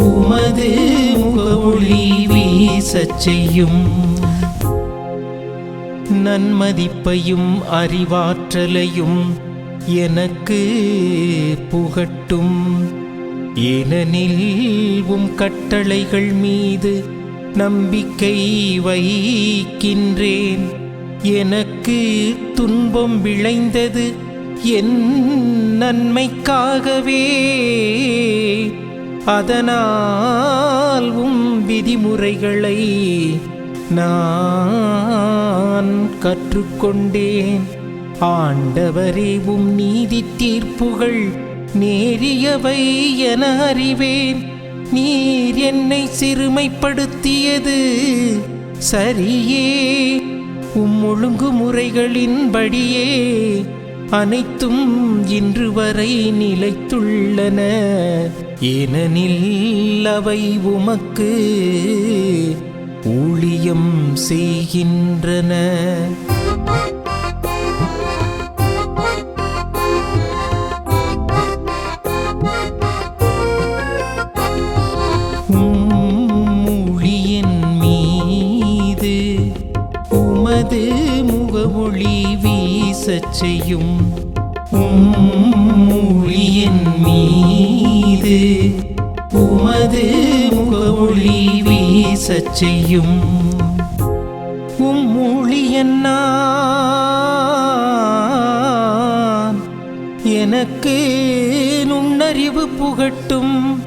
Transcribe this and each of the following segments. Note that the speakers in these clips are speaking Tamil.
உமது முகவொளி வீசச் செய்யும். நன்மதிப்பையும் அறிவாற்றலையும் எனக்கு புகட்டும். ஏனெனில் உம் கட்டளைகள் மீது நம்பிக்கை வைக்கின்றேன். எனக்கு துன்பம் விளைந்தது என் நன்மைக்காகவே. அதனால் உம் விதிமுறைகளை நான் கற்றுக்கொண்டேன். ஆண்டவரே உம் நீதி தீர்ப்புகள் நேரியவை என அறிவேன். நீர் என்னை சிறுமைப்படுத்தியது சரியே. உம் ஒழுங்குமுறைகளின்படியே அனைத்தும் இன்று வரை நிலைத்துள்ளன. ஏனெனில் அவை உமக்கு ஊழியம் செய்கின்றன. உமது முகவொளி வீசச் செய்யும் ஊழியின் மீது உமது முகமொழி வீசச் செய்யும். உம் எனக்கு நுண்ணறிவு புகட்டும்.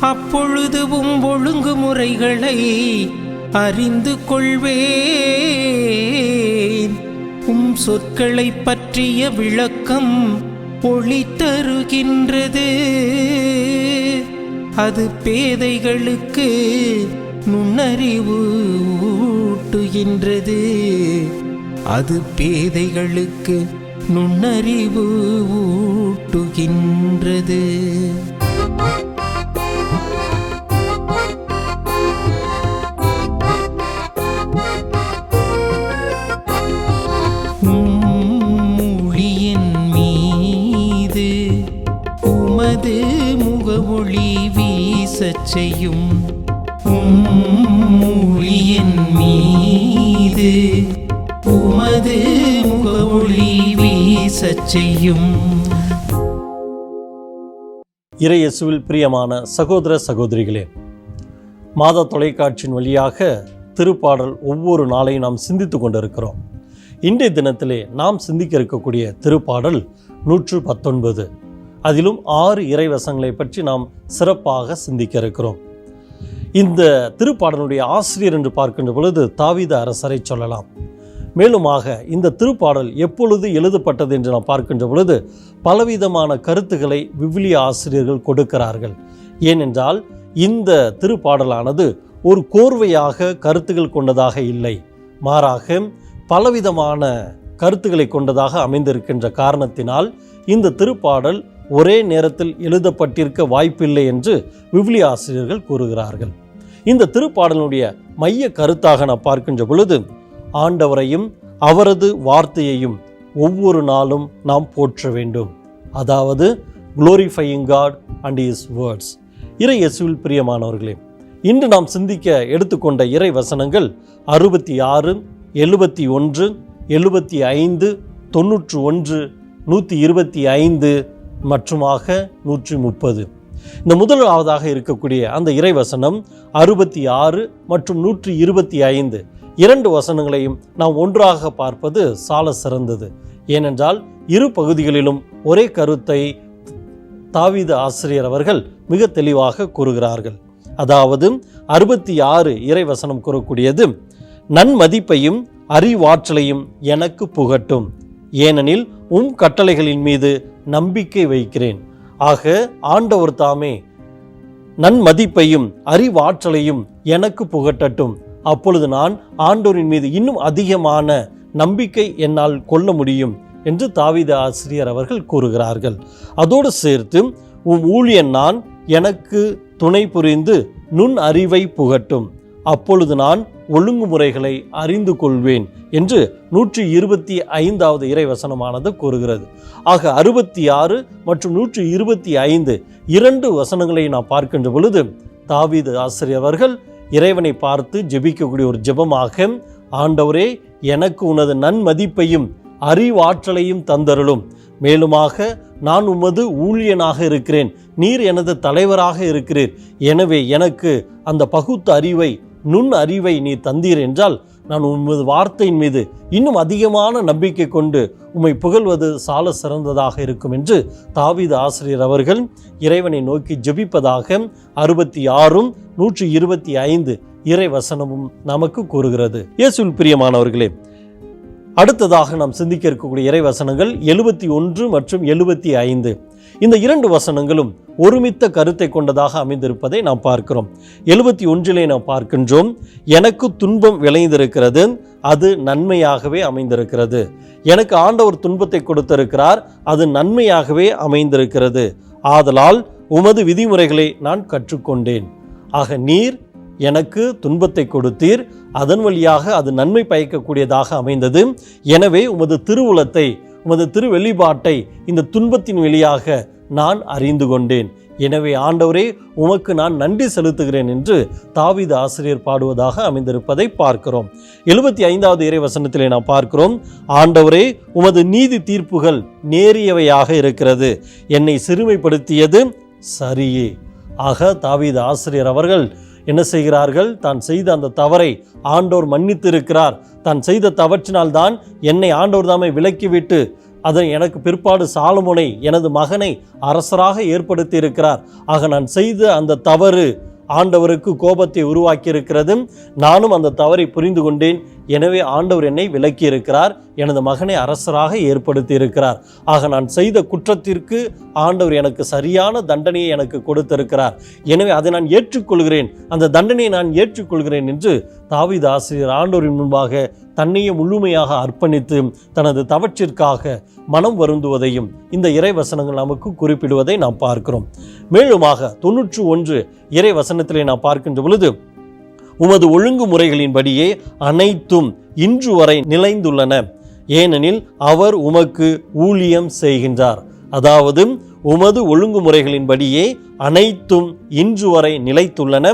அப்பொழுது உம் ஒழுங்குமுறைகளை அறிந்து கொள்வேன். உம் சொற்களை பற்றிய விளக்கம் ஒளி தருகின்றது. அது பேதைகளுக்கு நுண்ணறிவு ஊட்டுகின்றது. அது பேதைகளுக்கு நுண்ணறிவு ஊட்டுகின்றது. தனது முக ஒளி வீசச் செய்யும். இறையசுவில் பிரியமான சகோதர சகோதரிகளே மாத தொலைக்காட்சியின் வழியாக திருப்பாடல் ஒவ்வொரு நாளையும் நாம் சிந்தித்து கொண்டிருக்கிறோம். இன்றைய தினத்திலே நாம் சிந்திக்க இருக்கக்கூடிய திருப்பாடல் நூற்று பத்தொன்பது. அதிலும் ஆறு இறைவசங்களை பற்றி நாம் சிறப்பாக சிந்திக்க இருக்கிறோம். இந்த திருப்பாடலுடைய ஆசிரியர் என்று பார்க்கின்ற பொழுது தாவீத அரசரை சொல்லலாம். மேலுமாக இந்த திருப்பாடல் எப்பொழுது எழுதப்பட்டது என்று நாம் பார்க்கின்ற பொழுது பலவிதமான கருத்துக்களை விவிலிய ஆசிரியர்கள் கொடுக்கிறார்கள். ஏனென்றால் இந்த திருப்பாடலானது ஒரு கோர்வையாக கருத்துக்கள் கொண்டதாக இல்லை. மாறாக பலவிதமான கருத்துக்களை கொண்டதாக அமைந்திருக்கின்ற காரணத்தினால் இந்த திருப்பாடல் ஒரே நேரத்தில் எழுதப்பட்டிருக்க வாய்ப்பில்லை என்று விவிலிய ஆசிரியர்கள் கூறுகிறார்கள். இந்த திருப்பாடலுடைய மைய கருத்தாக நாம் பார்க்கின்ற பொழுது ஆண்டவரையும் அவரது வார்த்தையையும் ஒவ்வொரு நாளும் நாம் போற்ற வேண்டும். அதாவது glorifying God and his words இறை இயேசுவில் பிரியமானவர்களே இன்று நாம் சிந்திக்க எடுத்துக்கொண்ட இறை வசனங்கள் அறுபத்தி ஆறு எழுபத்தி ஒன்று எழுபத்தி ஐந்து தொண்ணூற்று ஒன்று நூற்றி இருபத்தி ஐந்து மற்றுமாக நூற்றி முப்பது இந்த முதலாவதாக இருக்கக்கூடிய அந்த இறைவசனம் அறுபத்தி ஆறு மற்றும் நூற்றி இருபத்தி ஐந்து இரண்டு வசனங்களையும் நாம் ஒன்றாக பார்ப்பது சால சிறந்தது. ஏனென்றால் இரு பகுதிகளிலும் ஒரே கருத்தை தாவீது ஆசிரியர் அவர்கள் மிக தெளிவாக கூறுகிறார்கள். அதாவது அறுபத்தி ஆறு இறைவசனம் கூறக்கூடியது நன்மதிப்பையும் அறிவாற்றலையும் எனக்கு புகட்டும். ஏனெனில் உம் கட்டளைகளின் மீது நம்பிக்கை வைக்கிறேன். ஆக ஆண்டவர் தாமே நன்மதிப்பையும் அறிவாற்றலையும் எனக்கு புகட்டட்டும். அப்பொழுது நான் ஆண்டோரின் மீது இன்னும் அதிகமான நம்பிக்கை என்னால் கொள்ள முடியும் என்று தாவித ஆசிரியர் அவர்கள் கூறுகிறார்கள். அதோடு சேர்த்து உம் ஊழியன் நான் எனக்கு துணை புரிந்து நுண் அறிவை புகட்டும். அப்பொழுது நான் ஒழுங்குமுறைகளை அறிந்து கொள்வேன் என்று நூற்றி இருபத்தி ஐந்தாவது இறை வசனமானது கூறுகிறது. ஆக அறுபத்தி ஆறு மற்றும் நூற்றி இருபத்தி ஐந்து இரண்டு வசனங்களை நாம் பார்க்கின்ற பொழுது தாவீது ஆசிரியர் அவர்கள் இறைவனை பார்த்து ஜெபிக்கக்கூடிய ஒரு ஜெபமாக ஆண்டவரே எனக்கு உனது நன்மதிப்பையும் அறிவாற்றலையும் தந்தருளும். மேலுமாக நான் உமது ஊழியனாக இருக்கிறேன். நீர் எனது தலைவராக இருக்கிறீர். எனவே எனக்கு அந்த பகுத்த அறிவை நுண் அறிவை நீ தந்தீர் என்றால் நான் உமது வார்த்தையின் மீது இன்னும் அதிகமான நம்பிக்கை கொண்டு உம்மை புகழ்வது சால சிறந்ததாக இருக்கும் என்று தாவீது ஆசிரியர் அவர்கள் இறைவனை நோக்கி ஜெபிப்பதாக அறுபத்தி ஆறும் நூற்றி இருபத்தி ஐந்து இறை வசனமும் நமக்கு கூறுகிறது. இயேசுவில் பிரியமானவர்களே அடுத்ததாக நாம் சிந்திக்க இருக்கக்கூடிய இறை வசனங்கள் எழுபத்தி ஒன்று மற்றும் எழுபத்தி ஐந்து. இந்த இரண்டு வசனங்களும் ஒருமித்த கருத்தை கொண்டதாக அமைந்திருப்பதை நாம் பார்க்கிறோம். எழுபத்தி ஒன்றிலே நாம் பார்க்கின்றோம் எனக்கு துன்பம் விளைந்திருக்கிறது அது நன்மையாகவே அமைந்திருக்கிறது. எனக்கு ஆண்டவர் துன்பத்தை கொடுத்திருக்கிறார் அது நன்மையாகவே அமைந்திருக்கிறது. ஆதலால் உமது விதிமுறைகளை நான் கற்றுக்கொண்டேன். ஆக நீர் எனக்கு துன்பத்தை கொடுத்தீர் அதன் வழியாக அது நன்மை பயக்கக்கூடியதாக அமைந்தது. எனவே உமது திருவுளத்தை உமது திருவெளிப்பாட்டை இந்த துன்பத்தின் வழியாக நான் அறிந்து கொண்டேன். எனவே ஆண்டவரே உமக்கு நான் நன்றி செலுத்துகிறேன் என்று தாவீது ஆசிரியர் பாடுவதாக அமைந்திருப்பதை பார்க்கிறோம். எழுபத்தி ஐந்தாவது இறை வசனத்திலே நாம் பார்க்கிறோம் ஆண்டவரே உமது நீதி தீர்ப்புகள் நேரியவையாக இருக்கிறது. என்னை சிறுமைப்படுத்தியது சரியே. ஆக தாவீது ஆசிரியர் அவர்கள் என்ன செய்கிறார்கள்? தான் செய்த அந்த தவறை ஆண்டோர் மன்னித்து இருக்கிறார் தான் செய்த தவற்றினால்தான் என்னை ஆண்டோர் தாமை விலக்கிவிட்டு அதை எனக்கு பிற்பாடு சாலமுனை எனது மகனை அரசராக ஏற்படுத்தி இருக்கிறார் ஆக நான் செய்த அந்த தவறு ஆண்டவருக்கு கோபத்தை உருவாக்கி இருக்கிறது நானும் அந்த தவறை புரிந்து கொண்டேன். எனவே ஆண்டவர் என்னை விலக்கி இருக்கிறார் எனது மகனை அரசராக ஏற்படுத்தி இருக்கிறார் ஆக நான் செய்த குற்றத்திற்கு ஆண்டவர் எனக்கு சரியான தண்டனையை எனக்கு கொடுத்திருக்கிறார். எனவே அதை நான் ஏற்றுக்கொள்கிறேன். அந்த தண்டனையை நான் ஏற்றுக்கொள்கிறேன் என்று தாவித ஆசிரியர் ஆண்டவரின் முன்பாக தன்னையே முழுமையாக அர்ப்பணித்து தனது தவற்றிற்காக மனம் வருந்துவதையும் இந்த இறைவசனங்கள் நமக்கு குறிப்பிடுவதை நாம் பார்க்கிறோம். மேலுமாக தொன்னூற்று ஒன்று இறை வசனத்திலே நான் பார்க்கின்ற பொழுது உமது ஒழுங்குமுறைகளின்படியே அனைத்தும் இன்று வரை நிலைந்துள்ளன. ஏனெனில் அவர் உமக்கு ஊழியம் செய்கின்றார். அதாவது உமது ஒழுங்குமுறைகளின்படியே அனைத்தும் இன்று வரை நிலைத்துள்ளன.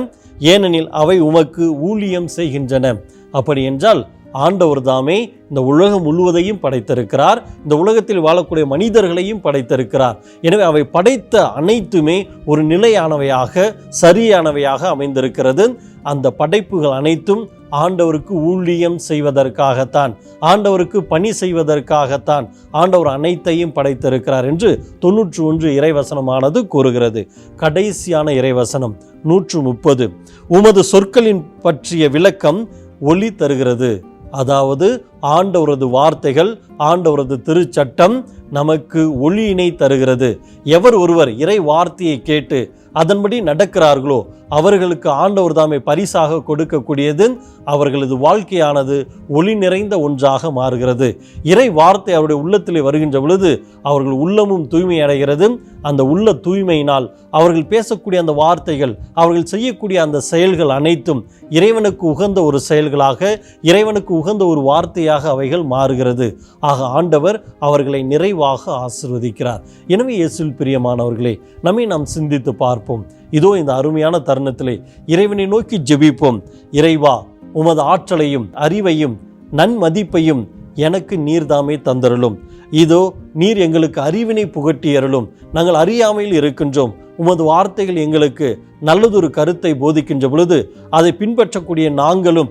ஏனெனில் அவை உமக்கு ஊழியம் செய்கின்றன. அப்படி என்றால் ஆண்டவர் தாமே இந்த உலகம் முழுவதையும் படைத்திருக்கிறார். இந்த உலகத்தில் வாழக்கூடிய மனிதர்களையும் படைத்திருக்கிறார். எனவே அவை படைத்த அனைத்துமே ஒரு நிலையானவையாக சரியானவையாக அமைந்திருக்கிறது. அந்த படைப்புகள் அனைத்தும் ஆண்டவருக்கு ஊழியம் செய்வதற்காகத்தான் ஆண்டவருக்கு பணி செய்வதற்காகத்தான் ஆண்டவர் அனைத்தையும் படைத்திருக்கிறார் என்று தொன்னூற்று ஒன்று இறைவசனமானது கூறுகிறது. கடைசியான இறைவசனம் நூற்று முப்பது. உமது சொற்களின் பற்றிய விளக்கம் ஒளி தருகிறது. அதாவது ஆண்டவரது வார்த்தைகள் ஆண்டவரது திருச்சட்டம் நமக்கு ஒளியினை தருகிறது. எவர் ஒருவர் இறை வார்த்தையை கேட்டு அதன்படி நடக்கிறார்களோ அவர்களுக்கு ஆண்டவர் தாமே பரிசாக கொடுக்கக்கூடியது அவர்களது வாழ்க்கையானது ஒளி நிறைந்த ஒன்றாக மாறுகிறது. இறை வார்த்தை அவருடைய உள்ளத்திலே வருகின்ற பொழுது அவர்கள் உள்ளமும் தூய்மை அடைகிறது. அந்த உள்ள தூய்மையினால் அவர்கள் பேசக்கூடிய அந்த வார்த்தைகள் அவர்கள் செய்யக்கூடிய அந்த செயல்கள் அனைத்தும் இறைவனுக்கு உகந்த ஒரு செயல்களாக இறைவனுக்கு உகந்த ஒரு வார்த்தையாக அவைகள் மாறுகிறது. ஆக ஆண்டவர் அவர்களை நிறைவாக ஆசிர்வதிக்கிறார். எனவே இயேசுவில் பிரியமானவர்களே நம்மை நாம் சிந்தித்து பார்ப்போம். இதோ இந்த அருமையான தருணத்திலே இறைவனை நோக்கி ஜெபிப்போம். இறைவா உமது ஆற்றலையும் அறிவையும் நன்மதிப்பையும் எனக்கு நீர்தாமே தந்தருளும். இதோ நீர் எங்களுக்கு அறிவினை புகட்டி அருளும். நாங்கள் அறியாமையில் இருக்கின்றோம். உமது வார்த்தைகள் எங்களுக்கு நல்லதொரு கருத்தை போதிக்கின்ற பொழுது அதை பின்பற்றக்கூடிய நாங்களும்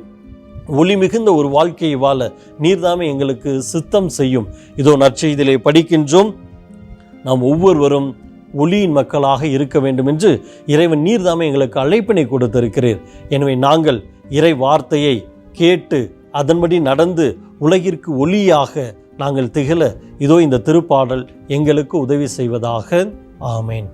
ஒளி மிகுந்த ஒரு வாழ்க்கையை வாழ நீர்தாமே எங்களுக்கு சித்தம் செய்யும். இதோ நற்செய்தியிலே படிக்கின்றோம். நாம் ஒவ்வொருவரும் ஒளியின் மக்களாக இருக்க வேண்டும் என்று இறைவன் நீர்தாமே எங்களுக்கு அழைப்பினை கொடுத்திருக்கிறீர். எனவே நாங்கள் இறை வார்த்தையை கேட்டு அதன்படி நடந்து உலகிற்கு ஒளியாக நாங்கள் திகழ இதோ இந்த திருப்பாடல் எங்களுக்கு உதவி செய்வதாக. ஆமேன்.